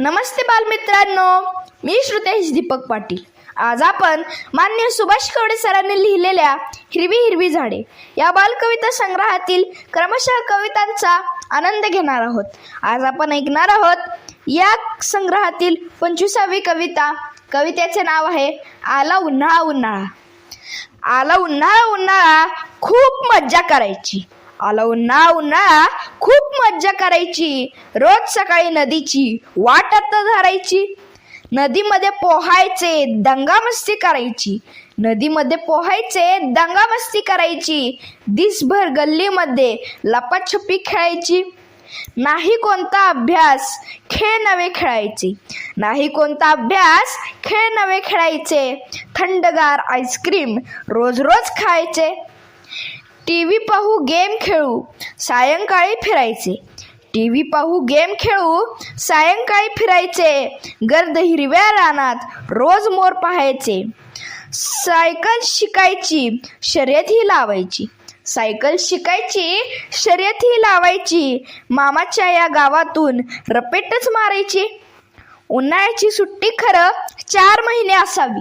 नमस्ते बालमित्रांनो मी श्रुतेश दीपक पाटील. आज आपण मान्य सुभाष कवडे सरांनी लिहिलेल्या हिरवी हिरवी झाडे या बालकविता संग्रहातील क्रमशः कवितांचा आनंद घेणार आहोत. आज आपण ऐकणार आहोत या संग्रहातील पंचवीसावी कविता. कवितेचे नाव आहे आला उन्हाळा उन्हाळा. आला उन्हाळा उन्हाळा खूप मज्जा करायची. आला. उन्हाळा उन्हाळा खूप मज्जा करायची. रोज सकाळी नदीची वाट आता धरायची. नदीमध्ये पोहायचे दंगामस्ती करायची. नदीमध्ये पोहायचे दंगामस्ती करायची. दिसभर गल्लीमध्ये लपाछपी खेळायची. नाही कोणता अभ्यास खेळ नवे खेळायचे. नाही कोणता अभ्यास खेळ नवे खेळायचे. थंडगार आईस्क्रीम रोज रोज खायचे. टी व्ही पाहू गेम खेळू सायंकाळी फिरायचे. टी व्ही पाहू गेम खेळू सायंकाळी फिरायचे. गर्द हिरव्या रानात रोज मोर पाहायचे. सायकल शिकायची शर्यतही लावायची. सायकल शिकायची शर्यतही लावायची. मामाच्या या गावातून रपेटच मारायची. उन्हाळ्याची सुट्टी खरं चार महिने असावी.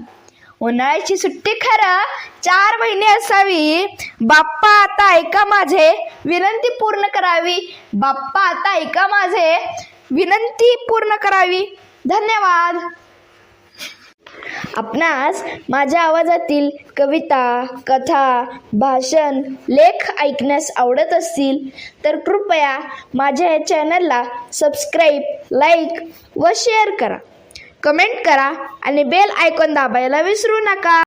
उन्हाळ्याची सुट्टी खरं चार महिने असावी. बाप्पा आता ऐका माझे. विनंती पूर्ण करावी. बाप्पा आता ऐका माझे. विनंती पूर्ण करावी. धन्यवाद. आपणास माझ्या आवाजातील कविता कथा भाषण लेख ऐकण्यास आवडत असतील तर कृपया माझ्या या चॅनलला सबस्क्राईब लाईक व शेअर करा. कमेंट करा आणि बेल आयकॉन दाबायला विसरू नका.